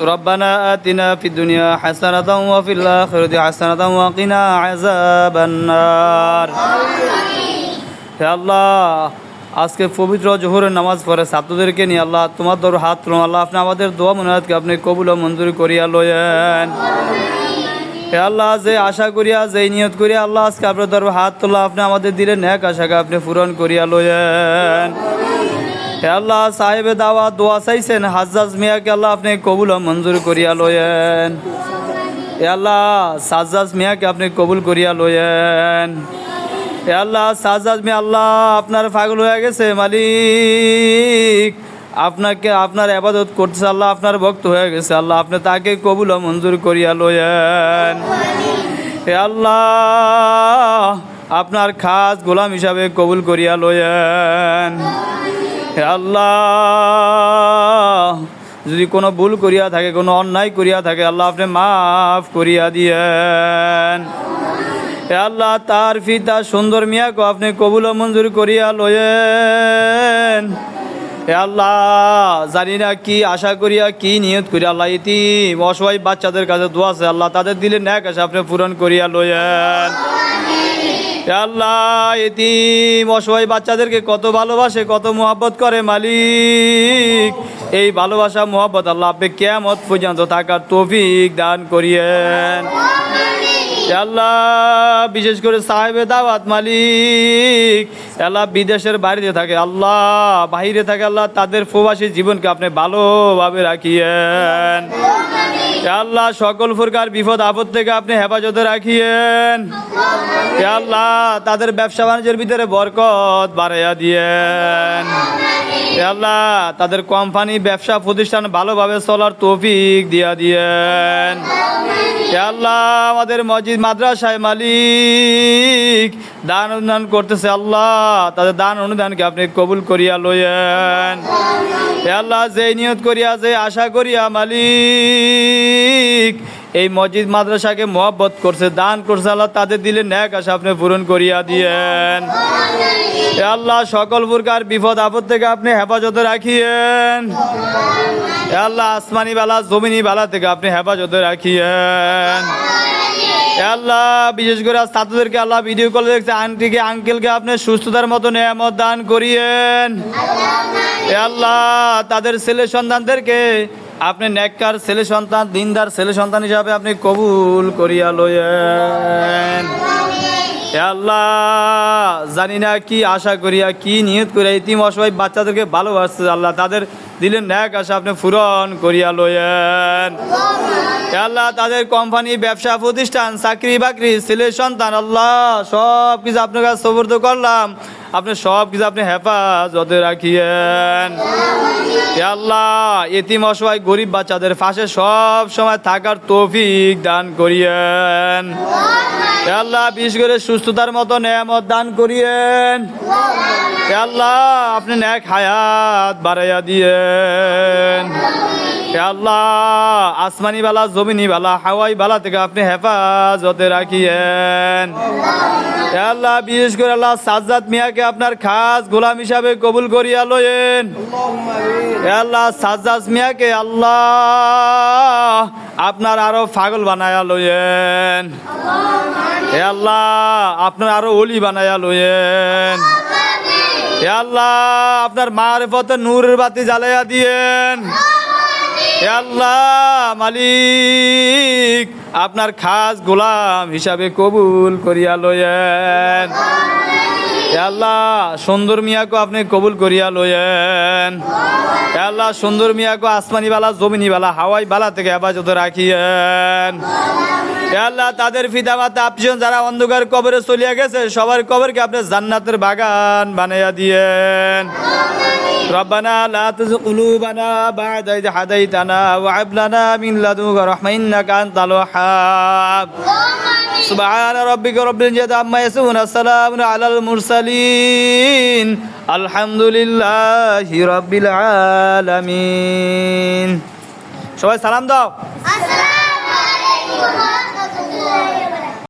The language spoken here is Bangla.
ربنا آتنا في الدنيا حسنة وفي الآخرة حسنة وقنا عذاب النار হে আল্লাহ আজকে পবিত্র জোহরের নামাজ পড়ে ছাত্রদেরকে নিয়ে আল্লাহ তোমার দর হাত তুলো আল্লাহ আপনি আমাদের দোয়া মনাতকে আপনি কবুল ও মঞ্জুর করিয়া লয়েন হে আল্লাহ যে আশা করিয়া যে নিয়ত করিয়া আল্লাহ আজকে আপনার দর হাত তোলা আপনি আমাদের দিলে ন্যাক আশাকে আপনি পূরণ করিয়া লয়েন হে আল্লাহ, সাহেবে দাওয়া দোয়া চাইছেন। হাজ্জাজ মিয়াকে আল্লাহ আপনি কবুল মঞ্জুর করিয়া লয়েন হে আল্লাহ, সাজ্জাজ মিয়াকে আপনি কবুল করিয়া লয়েন এ আল্লাহ সাজাজ মে আল্লাহ, আপনার পাগল হয়ে গেছে, মালিক। আপনাকে, আপনার আবাদত করতেছে, আল্লাহ আপনার ভক্ত হয়ে গেছে। আল্লাহ আপনি তাকে কবুল মঞ্জুর করিয়া লয়েন হে আল্লাহ, আপনার খাস গোলাম হিসাবে কবুল করিয়া লয়েন হে আল্লাহ, যদি কোনো ভুল করিয়া থাকে, কোনো অন্যায় করিয়া থাকে, আল্লাহ আপনি মাফ করিয়া দিয়েন। হে আল্লাহ, তার ফিতা সুন্দর মিয়াকে আপনি কবুল মঞ্জুর করিয়া লয়েন হে আল্লাহ, জানি না কি আশা করিয়া, কি নিয়ত করিয়া, আল্লাহ ইতিম অসহায় বাচ্চাদের কাছে দোয়া আছে, আল্লাহ তাদের দিলে ন্যাক আছে, আপনি পূরণ করিয়া লয়েন আল্লাহ, এতিম অসহায় বাচ্চাদেরকে কত ভালোবাসে, কত মোহাব্বত করে মালিক। এই ভালোবাসা, মোহাব্বত আল্লাহ আপনি কেমত পর্যন্ত থাকার তৌফিক দান করিয়েন। আল্লাহ, বিশেষ করে সাহেবে দাওয়াত মালিক। আল্লাহ, বিদেশের বাড়িতে থাকে আল্লাহ, বাহিরে থাকে আল্লাহ, তাদের প্রবাসী জীবনকে আপনি ভালোভাবে রাখিয়েন। আল্লাহ, সকল প্রকার বিপদ আপদ থেকে আপনি হেফাজতে রাখিয়েন। আল্লাহ, তাদের ব্যবসা বাণিজ্যের ভিতরে বরকত বাড়াইয়া দিয়েন। আল্লাহ, তাদের কোম্পানি, ব্যবসা, প্রতিষ্ঠান ভালোভাবে চলার তৌফিক দিয়া দিয়েন। আল্লাহ, আমাদের মসজিদ, মাদ্রাসায় মালিক দান অনুদান করতেছে আল্লাহ, তাদের দান অনুদানকে আপনি কবুল করিয়া লইয়েন। আল্লাহ যে নিয়ত করিয়া যে আশা করিয়া মালিক এই মসজিদ মাদ্রাসাকে মহাব্বত করছে, দান করছে, আল্লাহ তাদের দিলে ন্যাক আশা আপনি পূরণ করিয়া দিয়েন। আল্লাহ, সকল প্রকার বিপদ আপদ থেকে আপনি হেফাজতে রাখিয়েন। আল্লাহ, আসমানি বালা, জমিনি বালা থেকে আপনি হেফাজতে রাখিয়েন। আল্লাহ, বিশেষ করে ছাত্রদেরকে আল্লাহ ভিডিও কলে দেখছে, আন্টিকে আঙ্কেলকে আপনি সুস্থতার মতো নিয়ামত দান করিয়েন। আল্লাহ, তাদের ছেলে সন্তানদেরকে আপনি নেককার ছেলে সন্তান, দিনদার ছেলে সন্তান হিসাবে আপনি কবুল করিয়া লয়েন আল্লাহ, জানি না কি আশা করিয়া, কি নিয়ত করিয়া ইতিম অসহায় বাচ্চাদেরকে ভালোবাসছে আল্লাহ। তাদের দিলেন ন্যাক আশা আপনি পূরণ করিয়া লয়েন আল্লাহ, তাদের কোম্পানি ব্যবসা, প্রতিষ্ঠান, চাকরি বাকরি, ছেলে, সন্তান, আল্লাহ, সব কিছু আপনার কাছে সবর্দ করলাম। আপনি সব কিছু আপনি হেফাজতে রাখিয়েন। আল্লাহ এতিম অসহায় গরিব বাচ্চাদের পাশে সব সময় থাকার তৌফিক দান করিয়েন। আল্লাহ বিশ করে সুস্থতার মতো নেয়ামত দান করিয়েন। আল্লাহ আপনি ন্যাক হায়াত বাড়াইয়া দিয়েন। আল্লাহ আসমানি বালা জমিনি বালা হাওয়াই বালা থেকে আপনি হেফাজতে রাখিয়েন। আল্লাহ, বিশেষ করে আল্লাহ সাজ্জাদ মিয়াকে আপনার খাস গোলাম হিসাবে কবুল করিয়া লয়েন আল্লাহ, সাজ্জাদ মিয়াকে আল্লাহ আপনার আরও পাগল বানায়া লয়েন আল্লাহ, আপনার আরও অলি বানায়া লয়েন আল্লাহ, আপনার মার পথে নূরের বাতি জ্বালাইয়া দিয়েন। আল্লাহ মালিক আপনার খাস গোলাম হিসাবে কবুল করিয়া লয়েন আল্লাহ সুন্দর মিয়াকে আপনি কবুল করিয়া লয়েন হে আল্লাহ সুন্দর মিয়াকে আসমানি বালা জমিনি বালা হাওয়াই বালা থেকে হেফাজত রাখিয়েন হে আল্লাহ তাদের ফিতা মাতা আপজন যারা অন্ধকার কবরে চলিয়া গেছে সবার কবরকে আপনি জান্নাতের বাগান বানাইয়া দিয়েন ربنا لا تزغ قلوبنا بعد إذ هديتنا وهب لنا من لدنك رحمة إنك أنت الوهاب سبحان ربك رب العزة عما يصفون السلام على المرسلين الحمد لله رب العالمين شوي سلام داو السلام عليكم